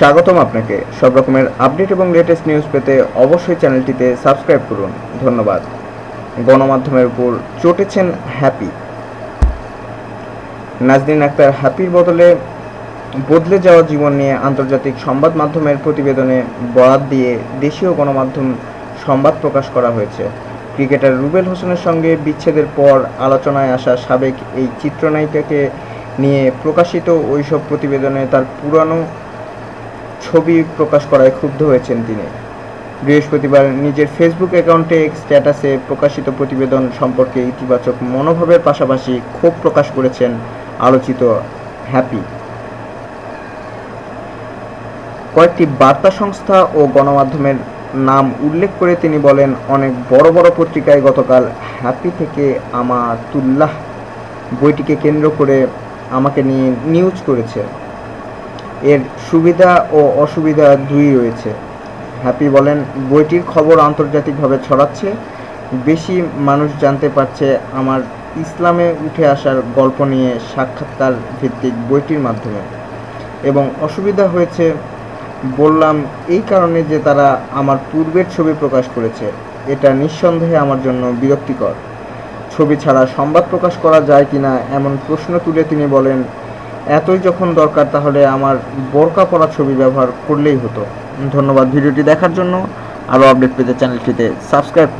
স্বাগতম আপনাকে। সব রকমের আপডেট এবং লেটেস্ট নিউজ পেতে অবশ্যই চ্যানেলটিতে সাবস্ক্রাইব করুন। ধন্যবাদ। গণমাধ্যমের উপর চটেছেন হ্যাপি। নাজনীন আক্তার হ্যাপির বদলে বদলে যাওয়া জীবন নিয়ে আন্তর্জাতিক সংবাদ মাধ্যমের প্রতিবেদনে বরাত দিয়ে দেশীয় গণমাধ্যম সংবাদ প্রকাশ করা হয়েছে। ক্রিকেটার রুবেল হোসেনের সঙ্গে বিচ্ছেদের পর আলোচনায় আসা সাবেক এই চিত্রনায়িকাকে নিয়ে প্রকাশিত ওইসব প্রতিবেদনে তার পুরানো ছবি প্রকাশ করায় ক্ষুব্ধ হয়েছেন তিনি। বৃহস্পতিবার নিজের ফেসবুক অ্যাকাউন্টে স্ট্যাটাসে প্রকাশিত প্রতিবেদন সম্পর্কে ইতিবাচক মনোভাবের পাশাপাশি ক্ষোভ প্রকাশ করেছেন আলোচিত হ্যাপি। কয়েকটি বার্তা সংস্থা ও গণমাধ্যমের নাম উল্লেখ করে তিনি বলেন, অনেক বড় বড় পত্রিকায় গতকাল হ্যাপি থেকে আমাতুল্লাহ বইটিকে কেন্দ্র করে আমাকে নিয়ে নিউজ করেছে। এর সুবিধা ও অসুবিধা দুই রয়েছে। হ্যাপি বলেন, বইটির খবর আন্তর্জাতিকভাবে ছড়াচ্ছে। বেশি মানুষ জানতে পারছে আমার ইসলামে উঠে আসার গল্প নিয়ে সাক্ষাৎকার ভিত্তিক বইটির মাধ্যমে। এবং অসুবিধা হয়েছে, বললাম, এই কারণে যে তারা আমার পূর্বের ছবি প্রকাশ করেছে। এটা নিঃসন্দেহে আমার জন্য বিরক্তিকর। ছবি ছাড়া সংবাদ প্রকাশ করা যায় কিনা এমন প্রশ্ন তুলে তিনি বলেন এতই যখন দরকার, তাহলে আমার বোরকা পরা ছবি ব্যবহার করলেই হতো। ধন্যবাদ ভিডিওটি দেখার জন্য। আরও আপডেট পেতে চ্যানেলটিতে সাবস্ক্রাইব